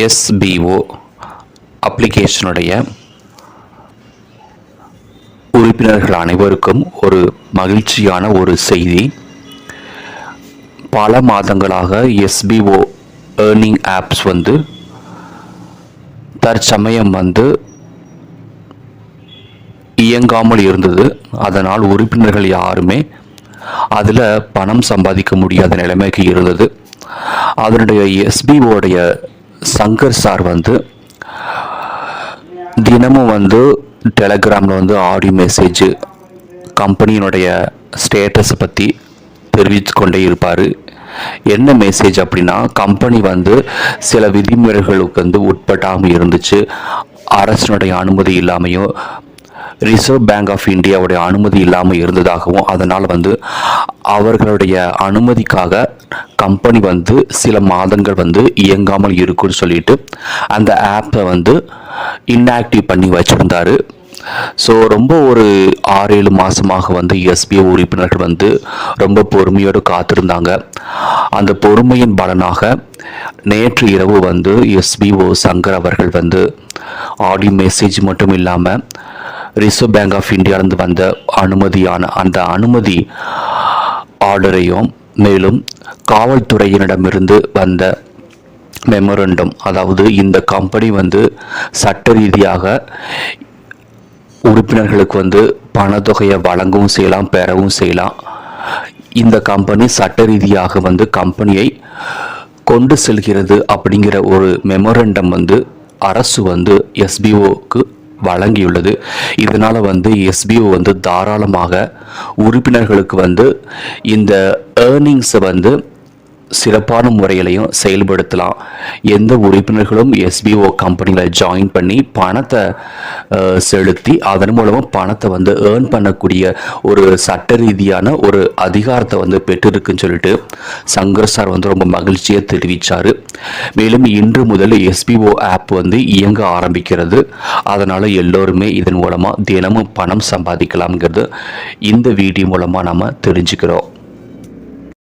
SPO அப்ளிகேஷனுடைய உறுப்பினர்கள் அனைவருக்கும் ஒரு மகிழ்ச்சியான ஒரு செய்தி. பல மாதங்களாக எஸ்பிஓ ஏர்னிங் ஆப்ஸ் வந்து தற்சமயம் வந்து இயங்காமல் இருந்தது. அதனால் உறுப்பினர்கள் யாருமே அதில் பணம் சம்பாதிக்க முடியாத நிலைமைக்கு இருந்தது. அதனுடைய எஸ்பிஓடைய சங்கர் சார் வந்து தினமும் வந்து டெலகிராமில் வந்து ஆடியோ மெசேஜ் கம்பெனியினுடைய ஸ்டேட்டஸை பற்றி தெரிவித்து கொண்டே இருப்பார். என்ன மெசேஜ் அப்படின்னா கம்பெனி வந்து சில விதிமுறைகளுக்கு வந்து உட்பட்டாமல் இருந்துச்சு. அரசினுடைய அனுமதி இல்லாமையும் ரிசர்வ் பேங்க் ஆஃப் இந்தியாவுடைய அனுமதி இல்லாமல் இருந்ததாகவும் அதனால் வந்து அவர்களுடைய அனுமதிக்காக கம்பெனி வந்து சில மாதங்கள் வந்து இயங்காமல் இருக்குன்னு சொல்லிட்டு அந்த ஆப்பை வந்து இன்ஆக்டிவ் பண்ணி வச்சுருந்தாரு. ஸோ ரொம்ப ஒரு ஆறு ஏழு மாதமாக வந்து எஸ்பிஓ உறுப்பினர்கள் வந்து ரொம்ப பொறுமையோடு காத்திருந்தாங்க. அந்த பொறுமையின் பலனாக நேற்று இரவு வந்து எஸ்பிஓ சங்கர் அவர்கள் வந்து ஆடியோ மெசேஜ் மட்டும் இல்லாமல் ரிசர்வ் பேங்க் ஆஃப் இந்தியாவிலிருந்து வந்த அனுமதியான அந்த அனுமதி ஆர்டரையும் மேலும் காவல்துறையினரிடமிருந்து வந்த மெமரண்டம் அதாவது இந்த கம்பெனி வந்து சட்ட ரீதியாக உறுப்பினர்களுக்கு வந்து பணத்தொகையை வழங்கவும் செய்யலாம் பெறவும் செய்யலாம். இந்த கம்பெனி சட்ட ரீதியாக வந்து கம்பெனியை கொண்டு செல்கிறது அப்படிங்கிற ஒரு மெமரண்டம் வந்து அரசு வந்து எஸ்பிஓக்கு வழங்கியுள்ளது. இதனால் வந்து எஸ்பிஓ வந்து தாராளமாக உறுப்பினர்களுக்கு வந்து இந்த ஏர்னிங்ஸை வந்து சிறப்பான முறையிலையும் செயல்படுத்தலாம். எந்த உறுப்பினர்களும் எஸ்பிஓ கம்பெனியில் ஜாயின் பண்ணி பணத்தை செலுத்தி அதன் மூலமாக பணத்தை வந்து ஏர்ன் பண்ணக்கூடிய ஒரு சட்ட ரீதியான ஒரு அதிகாரத்தை வந்து பெற்றிருக்குன்னு சொல்லிட்டு சங்கர் சார் வந்து ரொம்ப மகிழ்ச்சியை தெரிவித்தார் மேலும் இன்று முதல் எஸ்பிஓ ஆப் வந்து இயங்க ஆரம்பிக்கிறது. அதனால் எல்லோருமே இதன் மூலமாக தினமும் பணம் சம்பாதிக்கலாம்ங்கிறது இந்த வீடியோ மூலமாக நம்ம தெரிஞ்சுக்கிறோம்.